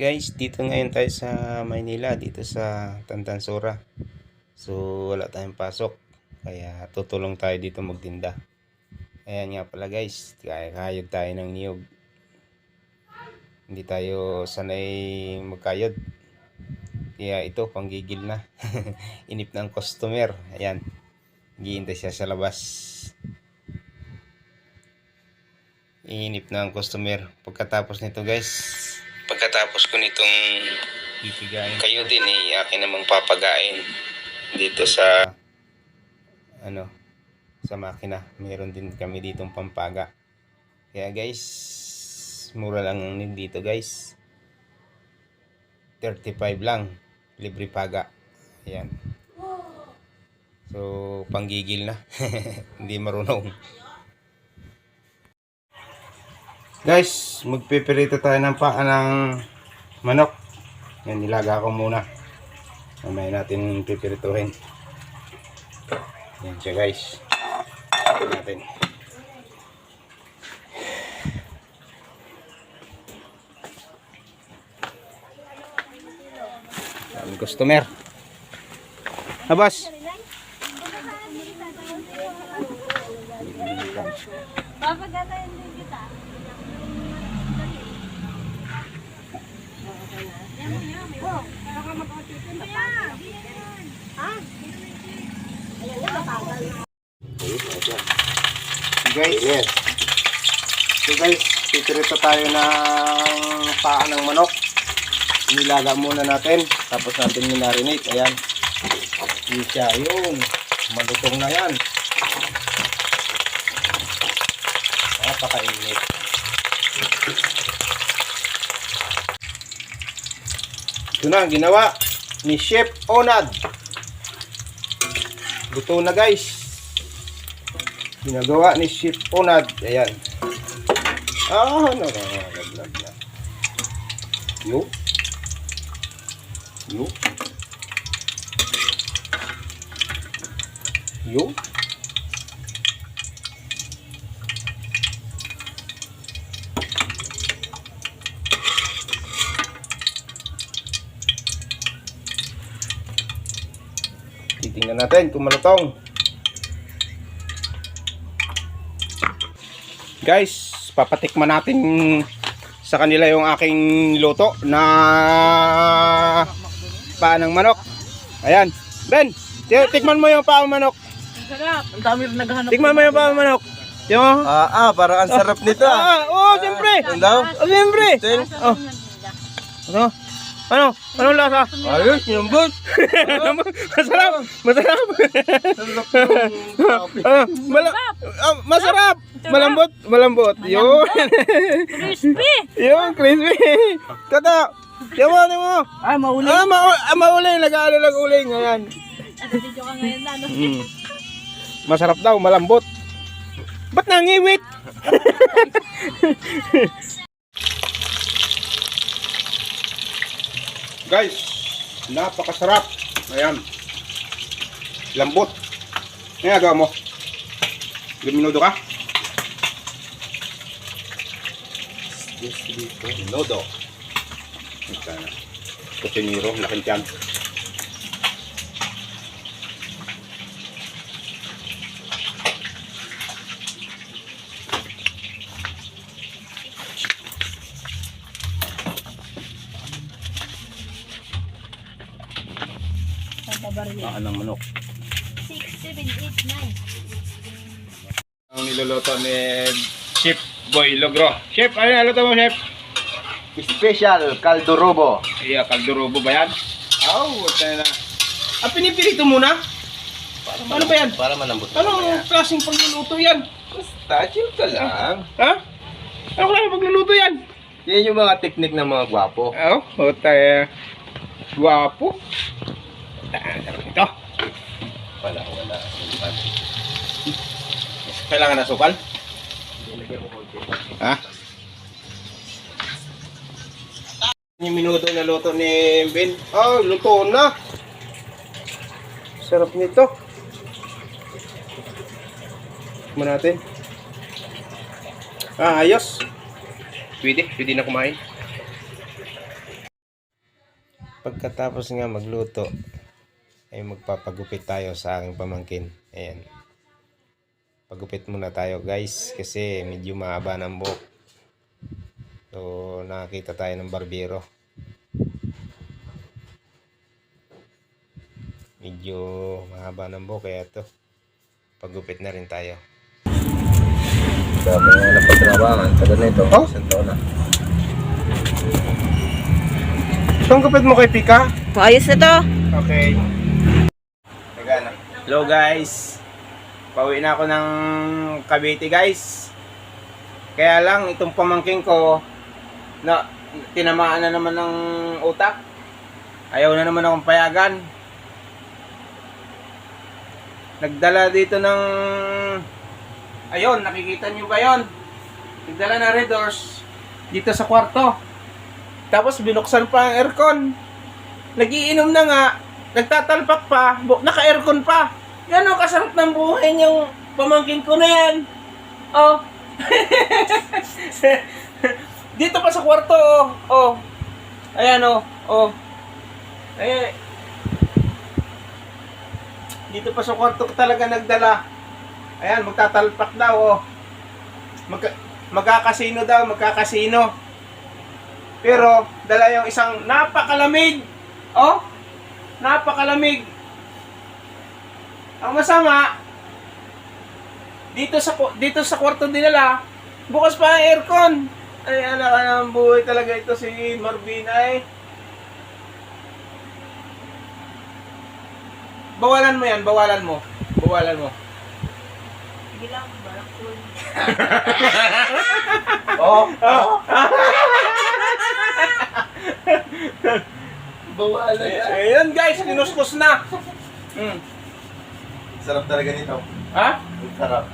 Guys, dito ngayon tayo sa Maynila, dito sa Tantansura. So, wala tayong pasok. Kaya tutulong tayo dito magtinda. Ayan nga pala guys, kaya kayod tayo ng niyog. Hindi tayo sanay magkayod. Kaya ito, panggigil na. Inip ng customer. Ayan. Hihintay siya sa labas. Inip na customer. Pagkatapos nito guys, pagkatapos ko nitong pipigain kayo din eh, akin namang papagain dito sa ano sa makina. Meron din kami ditong pampaga. Kaya guys, mura lang ang need dito guys. 35 lang. Libre paga. Ayan. So, panggigil na. Hindi marunong. Guys, magpipirito tayo ng paa ng manok. Yan, nilaga ko muna. Mamaya natin pipirituhin. Yan siya guys. Ito natin. Ang customer. Labas. Papagatayin din Oh, baka pa Ha? Guys, yes. So guys, pipirito tayo ng paa ng manok. Nilaga muna natin. Tapos natin minarinate. Ayan. Yun siya. Yun. Malutong na yan. Napakainit. Ito na, ang ginawa ni Chef Onad. Luto na guys. Ginagawa ni Chef Onad. Ayan. Ah, nakakalaglag na. Yo. Yo. Yo. Natin kung malutong. Guys, papatikman natin sa kanila yung aking luto na paa ng manok. Ayan. Ben, ti- tikman mo yung paa ng manok. Sarap. Ang dami rin naghahanap. Tikman mo yung paa ng manok. Yung Ah, ah, parang ang sarap nito ah. Ah, oh, siyempre. Ang daw? Oh, siyempre. Oh. Ano? Ano? Anong lasa? Ayos, yung boot. masarap. Masarap. Ah, mala- ah, masarap. Malambot. Malambot. Yun. Crispy. Yun, crispy. Tata. Mo, tiyan mo. Ah, mauli. Ah, ma ah, mauling. Nag-ano lang uling. Ayan. Video ka ngayon na, no? Mm. Masarap daw, malambot. Ba't nangiwit? Guys, napakasarap. Ayan. Lambot. Ngayon, agaw mo. Minudo ka? Minudo. Ito na. Kusiniro, laking tiyan. Paan ng manok. 6, 7, 8, 9. Ang niluluto ni Chef Boy Logro. Chef, ano yung luto mo, Chef? Special Caldorobo. Iya, kaldurobo ba yan? Oh, tayo na. Ah, pinipirito muna? Ano ba yan? Para malambot. Anong klaseng pagluluto yan? Basta, chill ka lang. Ha? Ano klaseng pagluluto yan? Yan yung mga teknik ng mga gwapo. Oh, oh tayo. Guwapo. Ito. Wala, wala. Kailangan na sukal? Ha? Yung minuto na luto ni Ben. Ah, luto na. Sarap nito. Tikman natin. Ah, ayos. Pwede, pwede na kumain. pagkatapos nga magluto, ay magpapagupit tayo sa aking pamangkin. Ayan. Pagupit muna tayo guys kasi medyo mahaba ng buhok. So nakakita tayo ng barbero. Medyo mahaba ng buhok kaya to. Pagupit na rin tayo. Dami nga napagtrabahan. Tagal na ito. Oh? Isang taon na. Itong gupit mo kay Pika? Ayos na to. Okay. Na. Hello guys. Pauwi na ako ng Cavite guys. Kaya lang itong pamangking ko na tinamaan na naman ng utak. Ayaw na naman akong payagan. Nagdala dito ng Ayun, nakikita niyo ba 'yon? Nagdala ng Red Doors dito sa kwarto. Tapos binuksan pa ang aircon. Nagiinom na nga, nagtatalpak pa, naka-aircon pa. Yan o, kasarap ng buhay niyang pamangkin ko na yan. Oh. Dito pa sa kwarto, oh. Oh. Ayan, oh. Oh. Ayan. Dito pa sa kwarto ko talaga nagdala. Ayan, magtatalpak daw, oh. Magka magkakasino daw, magkakasino. Pero, dala yung isang napakalamig. Oh, napakalamig. Ang masama, dito sa dito sa kwarto dinala, bukas pa ang aircon. Ay, anak ka ng buhay talaga ito si Marvina eh. Bawalan mo yan, bawalan mo. Bawalan mo. Sige lang, balak ko. Oh! Bawalan yan. Ayun guys, kinuskus na. Hmm. Sarap talaga nito. Ha? Ang sarap.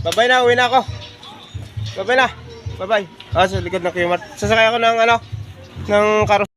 Babay na, uwi na ako. Babay na. Babay. Ah, sa likod ng Qmart. Sasakay ako ng ano, ng karo.